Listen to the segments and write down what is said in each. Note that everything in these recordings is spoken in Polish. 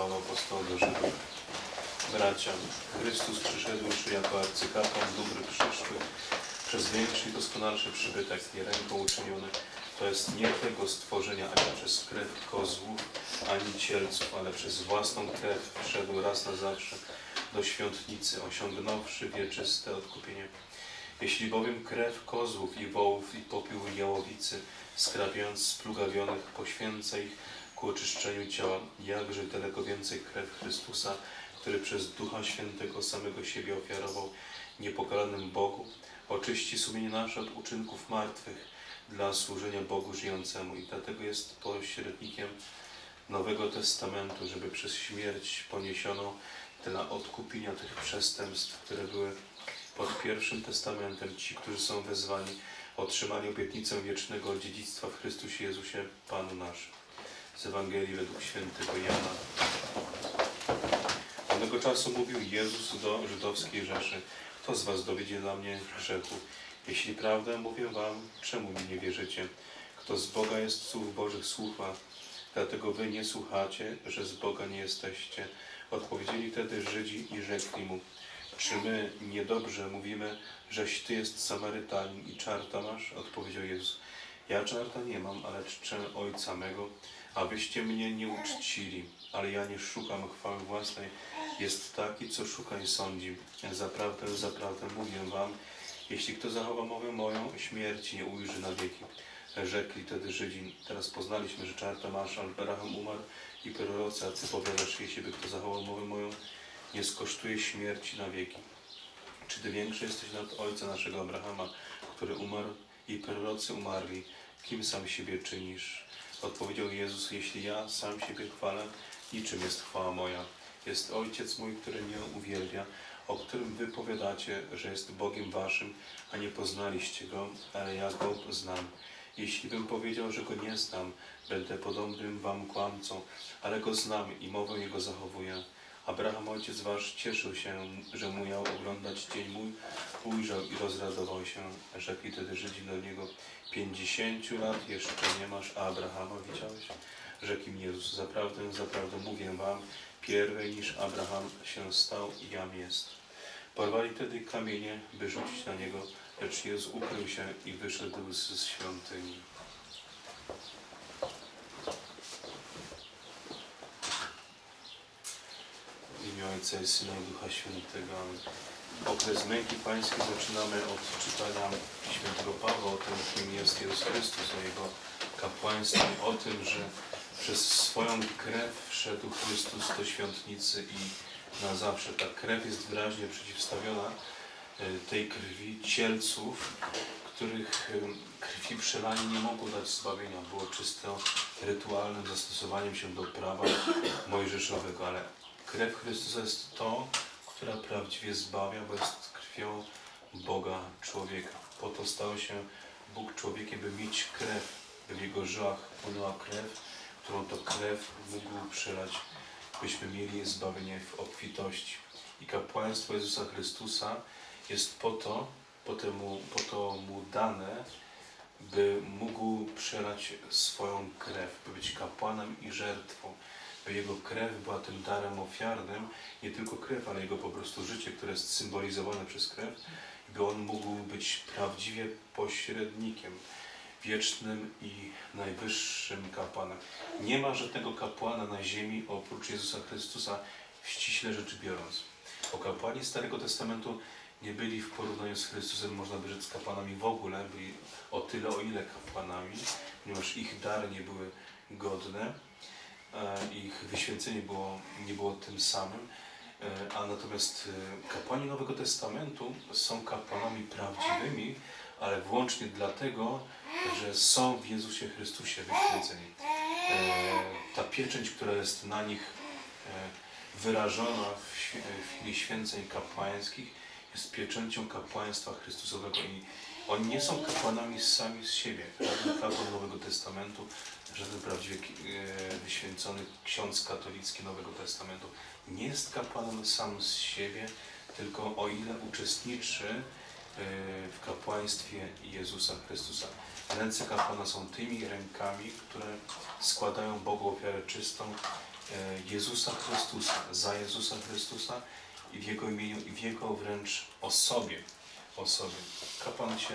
Paweł apostoł do Żydów. Bracia, Chrystus przyszedłszy jako arcykapłan dóbr przyszłych, przez większy i doskonalszy przybytek, nie ręką uczyniony, to jest nie tego stworzenia, ani przez krew kozłów, ani cielców, ale przez własną krew wszedł raz na zawsze do świątnicy, osiągnąwszy wieczyste odkupienie. Jeśli bowiem krew kozłów i wołów i popiół jałowicy, skrapiając splugawionych, poświęca ich ku oczyszczeniu ciała, jakże daleko więcej krew Chrystusa, który przez Ducha Świętego samego siebie ofiarował niepokalanym Bogu, oczyści sumienie nasze od uczynków martwych dla służenia Bogu żyjącemu. I dlatego jest pośrednikiem Nowego Testamentu, żeby przez śmierć poniesioną dla odkupienia tych przestępstw, które były pod pierwszym testamentem, ci, którzy są wezwani, otrzymali obietnicę wiecznego dziedzictwa w Chrystusie Jezusie, Panu naszym. Z Ewangelii według świętego Jana. Onego czasu mówił Jezus do żydowskiej rzeszy, kto z was dowiedzie dla mnie grzechu? Jeśli prawdę mówię wam, czemu mi nie wierzycie? Kto z Boga jest słów Bożych słucha, dlatego wy nie słuchacie, że z Boga nie jesteście. Odpowiedzieli wtedy Żydzi i rzekli mu, czy my niedobrze mówimy, żeś ty jest Samarytanin i czarta masz? Odpowiedział Jezus, ja czarta nie mam, ale czczę Ojca mego, a wyście mnie nie uczcili, ale ja nie szukam chwały własnej. Jest taki, co szuka i sądzi. Zaprawdę, zaprawdę mówię wam, jeśli kto zachowa mowę moją, śmierci nie ujrzy na wieki. Rzekli wtedy Żydzi, teraz poznaliśmy, że czarta masz, Alberaham umarł i prorocy, a ty powiadasz, jeśli by kto zachował mowę moją, nie skosztuje śmierci na wieki. Czy ty większy jesteś nad ojca naszego Abrahama, który umarł i prorocy umarli? Kim sam siebie czynisz? Odpowiedział Jezus, jeśli ja sam siebie chwalę, niczym jest chwała moja. Jest Ojciec mój, który mnie uwielbia, o którym wy powiadacie, że jest Bogiem waszym, a nie poznaliście Go, ale ja Go znam. Jeśli bym powiedział, że Go nie znam, będę podobnym wam kłamcą, ale Go znam i mowę Jego zachowuję. Abraham, ojciec wasz, cieszył się, że mu miał oglądać dzień mój, ujrzał i rozradował się. Rzekli wtedy Żydzi do niego, pięćdziesięciu lat jeszcze nie masz, a Abrahama widziałeś? Rzekł im Jezus, zaprawdę, zaprawdę mówię wam, pierwej niż Abraham się stał jam jest. Porwali wtedy kamienie, by rzucić na niego, lecz Jezus ukrył się i wyszedł z świątyni. Imię Ojca i Syna i Ducha Świętego. Okres męki pańskiej zaczynamy od czytania świętego Pawła o tym, kim jest Jezus Chrystus, o Jego kapłaństwie, o tym, że przez swoją krew wszedł Chrystus do świątnicy i na zawsze. Ta krew jest wyraźnie przeciwstawiona e, tej krwi cielców, których e, krwi przelanie nie mogło dać zbawienia. Było czysto rytualnym zastosowaniem się do prawa mojżeszowego, ale krew Chrystusa jest to, która prawdziwie zbawia, bo jest krwią Boga człowieka. Po to stał się Bóg człowiekiem, by mieć krew, by w jego żyłach płynęła krew, którą to krew mógł przelać, byśmy mieli zbawienie w obfitości. I kapłaństwo Jezusa Chrystusa jest po to, po, temu, po to mu dane, by mógł przelać swoją krew, by być kapłanem i żertwą. Jego krew była tym darem ofiarnym, nie tylko krew, ale jego po prostu życie, które jest symbolizowane przez krew, i by on mógł być prawdziwie pośrednikiem, wiecznym i najwyższym kapłanem. Nie ma żadnego kapłana na ziemi oprócz Jezusa Chrystusa, ściśle rzecz biorąc. Bo kapłani Starego Testamentu nie byli w porównaniu z Chrystusem, można by rzec, kapłanami w ogóle, byli o tyle, o ile kapłanami, ponieważ ich dary nie były godne, ich wyświęcenie było, nie było tym samym, e, a natomiast e, kapłani Nowego Testamentu są kapłanami prawdziwymi, ale wyłącznie dlatego, że są w Jezusie Chrystusie wyświęceni. E, Ta pieczęć, która jest na nich e, wyrażona w chwili święceń kapłańskich, jest pieczęcią kapłaństwa Chrystusowego i oni nie są kapłanami sami z siebie. Żaden kapłan Nowego Testamentu, żaden prawdziwie e, wyświęcony ksiądz katolicki Nowego Testamentu nie jest kapłanem sam z siebie, tylko o ile uczestniczy e, w kapłaństwie Jezusa Chrystusa. Ręce kapłana są tymi rękami, które składają Bogu ofiarę czystą Jezusa Chrystusa, za Jezusa Chrystusa i w Jego imieniu, i w Jego wręcz osobie. Osobie. Kapłan się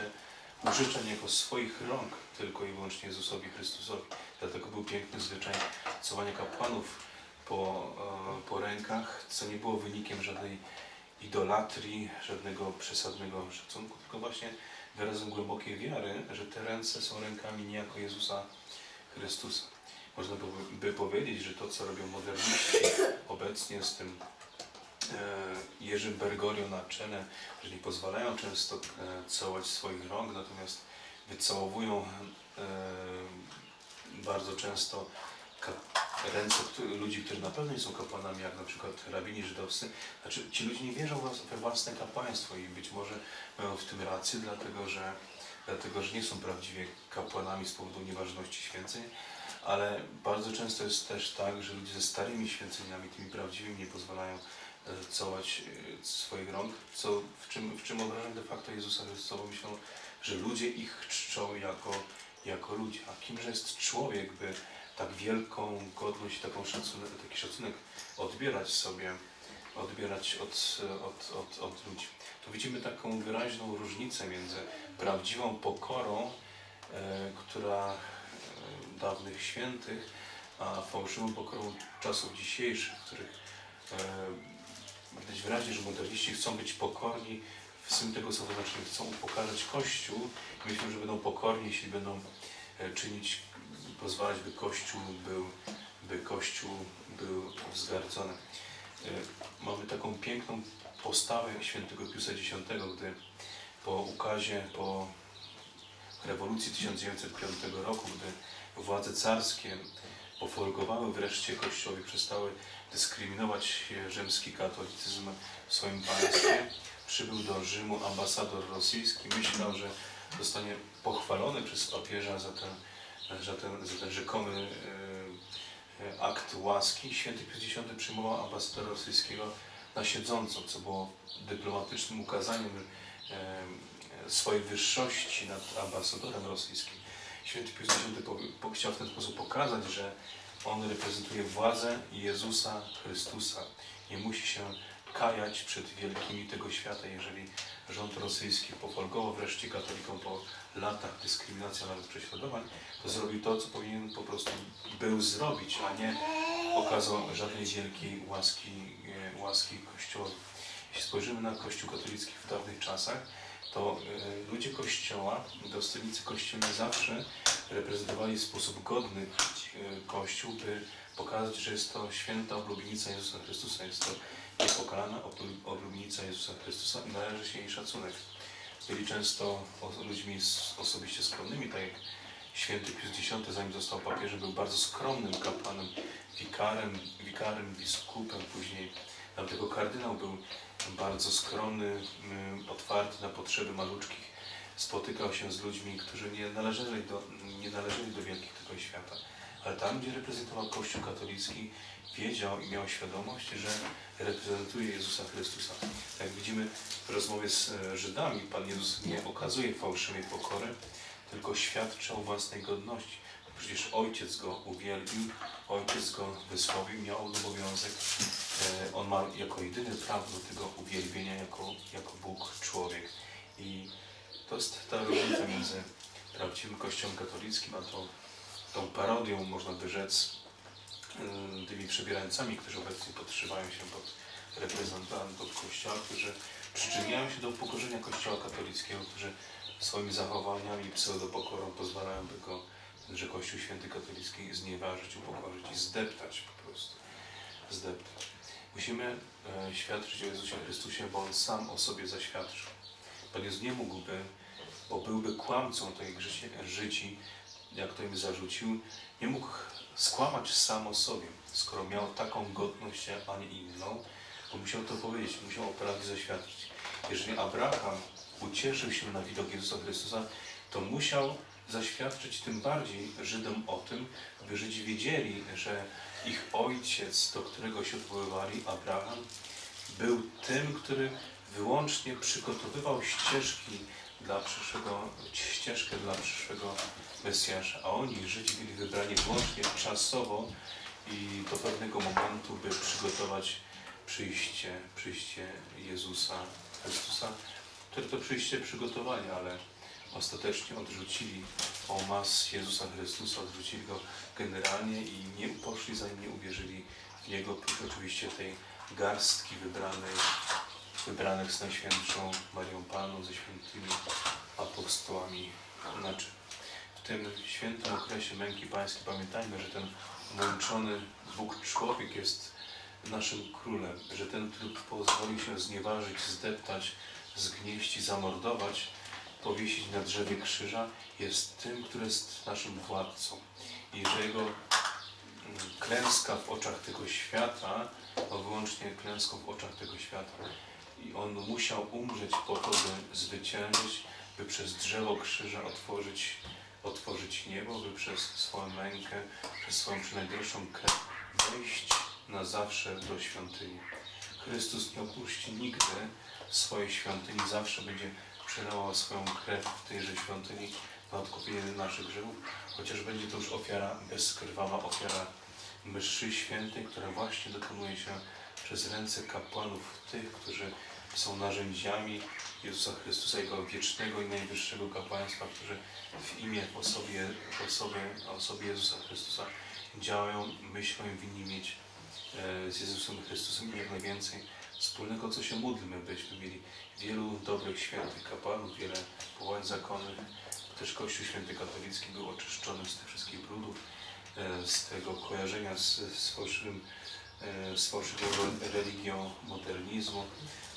użyczeń jako swoich rąk tylko i wyłącznie Jezusowi Chrystusowi. Dlatego był piękny zwyczaj całowania kapłanów po, e, po rękach, co nie było wynikiem żadnej idolatrii, żadnego przesadnego szacunku, tylko właśnie wyrazem głębokiej wiary, że te ręce są rękami niejako Jezusa Chrystusa. Można by, powiedzieć, że to, co robią moderniści obecnie z tym Jerzym Bergorią na czele, że nie pozwalają często e, całować swoich rąk, natomiast wycałowują e, bardzo często ręce ludzi, którzy na pewno nie są kapłanami, jak na przykład rabini żydowscy. Znaczy, ci ludzie nie wierzą we- własne kapłaństwo i być może mają w tym rację, dlatego że, dlatego, że nie są prawdziwie kapłanami z powodu nieważności święceń, ale bardzo często jest też tak, że ludzie ze starymi święceniami, tymi prawdziwymi, nie pozwalają e, całować e, swoich rąk, co, w, czym, w czym obrażają de facto Jezusa Chrystusa, bo myślą, że ludzie ich czczą jako, jako ludzie. A kimże jest człowiek, by tak wielką godność taką szacunek, taki szacunek odbierać sobie, odbierać od, od, od, od ludzi. Tu widzimy taką wyraźną różnicę między prawdziwą pokorą, e, która e, dawnych świętych, a fałszywą pokorą czasów dzisiejszych, w których e, widać wyraźnie, że moderniści chcą być pokorni w sumie tego słowa znaczeniu, chcą upokarzać Kościół i myślą, że będą pokorni, jeśli będą e, czynić, pozwalać, by Kościół był, by Kościół był wzgardzony. E, Mamy taką piękną postawę świętego Piusa X, gdy po ukazie, po rewolucji 1905 roku, gdy władze carskie pofolgowały wreszcie Kościołowi, przestały dyskryminować rzymski katolicyzm w swoim państwie, przybył do Rzymu ambasador rosyjski, myślał, że zostanie pochwalony przez papieża za ten, za ten, za ten rzekomy e, e, akt łaski. Święty Pius X przyjmował ambasadora rosyjskiego na siedząco, co było dyplomatycznym ukazaniem e, swojej wyższości nad ambasadorem rosyjskim. Święty Pius X po, chciał w ten sposób pokazać, że on reprezentuje władzę Jezusa Chrystusa. Nie musi się kajać przed wielkimi tego świata, jeżeli rząd rosyjski pofolgował wreszcie katolikom po latach dyskryminacji, nawet prześladowań, to zrobił to, co powinien po prostu był zrobić, a nie okazał żadnej wielkiej łaski, e, łaski Kościołowi. Jeśli spojrzymy na Kościół katolicki w dawnych czasach, to e, ludzie Kościoła, dostojnicy kościelni zawsze reprezentowali w sposób godny e, Kościół, by pokazać, że jest to święta oblubienica Jezusa Chrystusa, jest to niepokalana oblu- oblubienica Jezusa Chrystusa i należy się jej szacunek. Byli często ludźmi osobiście skromnymi, tak jak święty Pius X, zanim został papieżem, był bardzo skromnym kapłanem, wikarem, wikarem, biskupem, później nawet kardynał był bardzo skromny, mm, otwarty na potrzeby maluczkich. Spotykał się z ludźmi, którzy nie należeli do, nie należeli do wielkich tego świata. Ale tam, gdzie reprezentował Kościół katolicki, wiedział i miał świadomość, że reprezentuje Jezusa Chrystusa. Jak widzimy w rozmowie z e, Żydami, Pan Jezus nie okazuje fałszywej pokory, tylko świadczy o własnej godności. Przecież Ojciec Go uwielbił, Ojciec Go wysłowił, miał obowiązek, e, On ma jako jedyny prawo do tego uwielbienia jako, jako Bóg, człowiek. I to jest ta różnica między prawdziwym Kościołem katolickim, a tą, tą parodią, można by rzec, y, tymi przebierańcami, którzy obecnie podszywają się pod reprezentantów Kościoła, którzy przyczyniają się do upokorzenia Kościoła katolickiego, którzy swoimi zachowaniami pseudopokorą pozwalają, by go, że Kościół Święty Katolicki znieważyć, upokorzyć i zdeptać po prostu. Zdeptać. Musimy e, świadczyć o Jezusie Chrystusie, bo On sam o sobie zaświadczył. Jezus nie mógłby, bo byłby kłamcą tej Żydzi, jak to im zarzucił, nie mógł skłamać sam o sobie, skoro miał taką godność, a nie inną, to musiał to powiedzieć, musiał o prawdzie zaświadczyć. Jeżeli Abraham ucieszył się na widok Jezusa Chrystusa, to musiał zaświadczyć tym bardziej Żydom o tym, by Żydzi wiedzieli, że ich ojciec, do którego się odwoływali, Abraham, był tym, który wyłącznie przygotowywał ścieżki dla przyszłego, ścieżkę dla przyszłego Mesjasza, a oni, Żydzi, byli wybrani wyłącznie czasowo i do pewnego momentu, by przygotować przyjście, przyjście Jezusa Chrystusa, które to przyjście przygotowali, ale ostatecznie odrzucili omas Jezusa Chrystusa, odrzucili go generalnie i nie poszli za nim, nie uwierzyli w Niego, prócz oczywiście tej garstki wybranej, wybranych z Najświętszą Marią Panną, ze świętymi apostołami. Znaczy, w tym świętym okresie męki pańskiej pamiętajmy, że ten umęczony Bóg człowiek jest naszym królem, że ten, który pozwolił się znieważyć, zdeptać, zgnieść i zamordować, powiesić na drzewie krzyża, jest tym, który jest naszym władcą. I że jego mm, klęska w oczach tego świata, a wyłącznie klęską w oczach tego świata. I on musiał umrzeć po to, by zwyciężyć, by przez drzewo krzyża otworzyć, otworzyć niebo, by przez swoją mękę, przez swoją przynajmniejszą krew wejść na zawsze do świątyni. Chrystus nie opuści nigdy swojej świątyni, zawsze będzie przelała swoją krew w tejże świątyni na odkupienie naszych grzechów, chociaż będzie to już ofiara bezkrwawa, ofiara mszy świętej, która właśnie dokonuje się przez ręce kapłanów, tych, którzy są narzędziami Jezusa Chrystusa, Jego wiecznego i najwyższego kapłaństwa, którzy w imię, osobie, osobie, osobie Jezusa Chrystusa działają, myślą i winni mieć e, z Jezusem Chrystusem jak najwięcej wspólnego, co się módlmy, byśmy mieli wielu dobrych, świętych kapłanów, wiele powołań zakonnych. Też Kościół Święty Katolicki był oczyszczony z tych wszystkich brudów, e, z tego kojarzenia z, z fałszywym, e, z fałszywą religią modernizmu,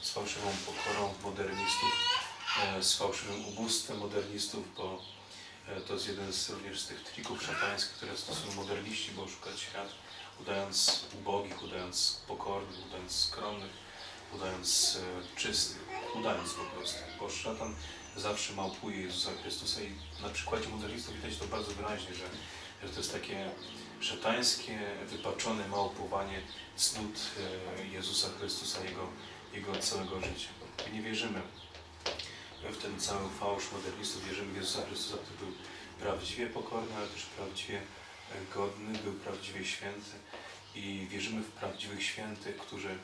z fałszywą pokorą modernistów, e, z fałszywym ubóstwem modernistów, bo to jest jeden z również z tych trików szatańskich, które stosują moderniści, bo szukać świat, udając ubogich, udając pokornych, udając skromnych, udając e, czystych, udając po prostu. Bo szatan zawsze małpuje Jezusa Chrystusa i na przykładzie modernistów widać to bardzo wyraźnie, że, że to jest takie szatańskie, wypaczone małpowanie cnót e, Jezusa Chrystusa, Jego, Jego całego życia. My nie wierzymy w ten cały fałsz modernistów, wierzymy w Jezusa Chrystusa, który był prawdziwie pokorny, ale też prawdziwie e, godny, był prawdziwie święty i wierzymy w prawdziwych świętych, którzy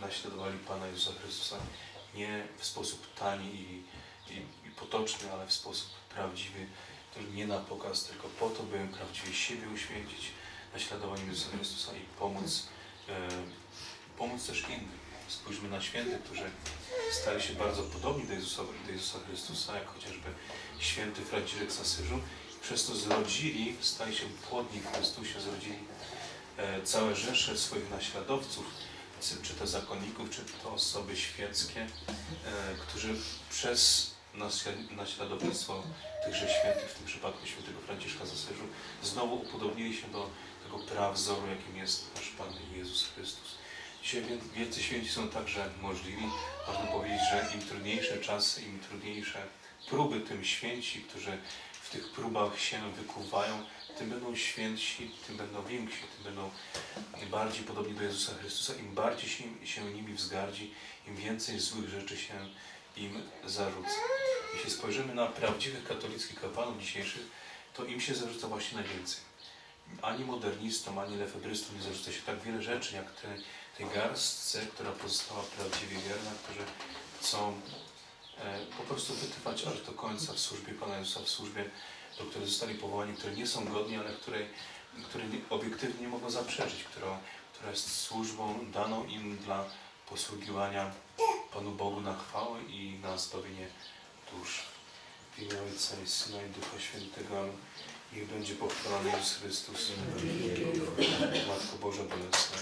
naśladowali Pana Jezusa Chrystusa nie w sposób tani i, i, i potoczny, ale w sposób prawdziwy, nie na pokaz, tylko po to, by prawdziwie siebie uświęcić naśladowaniem Jezusa Chrystusa i pomóc, e, pomóc też innym. Spójrzmy na świętych, którzy stali się bardzo podobni do Jezusa, do Jezusa Chrystusa, jak chociażby święty Franciszek z Asyżu. Przez to zrodzili, stali się płodni w Chrystusie, zrodzili e, całe rzesze swoich naśladowców, czy- to zakonników, czy to osoby świeckie, e, którzy przez naśla- naśladownictwo tychże świętych, w tym przypadku świętego Franciszka z Asyżu, znowu upodobnili się do tego prawzoru, jakim jest nasz Pan Jezus Chrystus. Dzisiaj wiel- wielcy święci są także możliwi. Można powiedzieć, że im trudniejsze czasy, im trudniejsze próby, tym święci, którzy w tych próbach się wykuwają, tym będą świętsi, tym będą więksi, tym będą bardziej podobni do Jezusa Chrystusa. Im bardziej się, się nimi wzgardzi, im więcej złych rzeczy się im zarzuca. Jeśli spojrzymy na prawdziwych katolickich kapłanów dzisiejszych, to im się zarzuca właśnie najwięcej. Ani modernistom, ani lefebrystom nie zarzuca się tak wiele rzeczy, jak te, tej garstce, która pozostała prawdziwie wierna, którzy chcą e, po prostu wytrwać aż do końca w służbie Pana Jezusa, w służbie, do których zostali powołani, które nie są godni, ale której, które obiektywnie nie mogą zaprzeczyć, którą, która jest służbą daną im dla posługiwania Panu Bogu na chwałę i na zbawienie dusz. W imię Ojca i Syna i Ducha Świętego. Niech będzie pochwalony Jezus Chrystus. Matko Boża Bolesna.